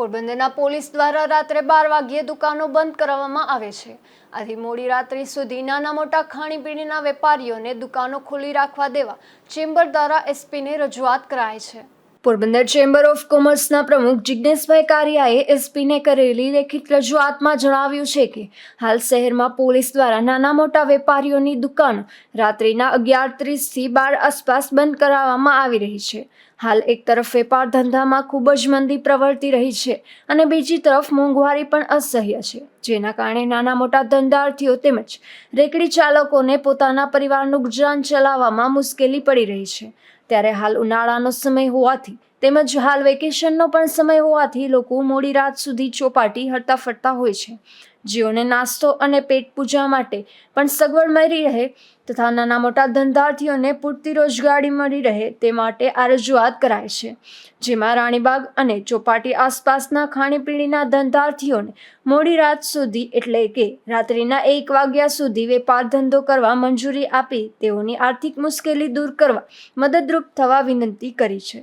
પોરબંદરના પોલીસ દ્વારા રાત્રે બાર વાગ્યે દુકાનો બંધ કરાવવામાં આવે છે. આથી મોડી રાત્રિ સુધી નાના મોટા ખાણીપીણીના વેપારીઓને દુકાનો ખુલ્લી રાખવા દેવા ચેમ્બર દ્વારા એસપીને રજૂઆત કરાય છે. પોરબંદર ચેમ્બર ઓફ કોમર્સના પ્રમુખ જિજ્ઞેશભાઈ કારિયાએ એસપીને કરેલી લેખિત રજૂઆતમાં જણાવ્યું છે કે, હાલ શહેરમાં પોલીસ દ્વારા નાના મોટા વેપારીઓની દુકાનો રાત્રિના અગિયાર ત્રીસથી બાર આસપાસ બંધ કરાવવામાં આવી રહી છે. હાલ એક તરફ વેપાર ધંધામાં ખૂબ જ મંદી પ્રવર્તી રહી છે અને બીજી તરફ મોંઘવારી પણ અસહ્ય છે, જેના કારણે નાના મોટા ધંધાર્થીઓ તેમજ રેકડી ચાલકોને પોતાના પરિવારનું ગુજરાન ચલાવવામાં મુશ્કેલી પડી રહી છે. ત્યારે હાલ ઉનાળાનો સમય હોવાથી તેમજ હાલ વેકેશનનો પણ સમય હોવાથી લોકો મોડી રાત સુધી ચોપાટી હરતા ફરતા હોય છે. જેઓને નાસ્તો અને પેટ પૂજા માટે પણ સગવડ મળી રહે તથા નાના મોટા ધંધાર્થીઓને પૂરતી રોજગારી મળી રહે તે માટે આ રજૂઆત કરાય છે. જેમાં રાણીબાગ અને ચોપાટી આસપાસના ખાણીપીણીના ધંધાર્થીઓને મોડી રાત સુધી એટલે કે રાત્રિના એક વાગ્યા સુધી વેપાર ધંધો કરવા મંજૂરી આપી તેઓની આર્થિક મુશ્કેલી દૂર કરવા મદદરૂપ થવા વિનંતી કરી છે.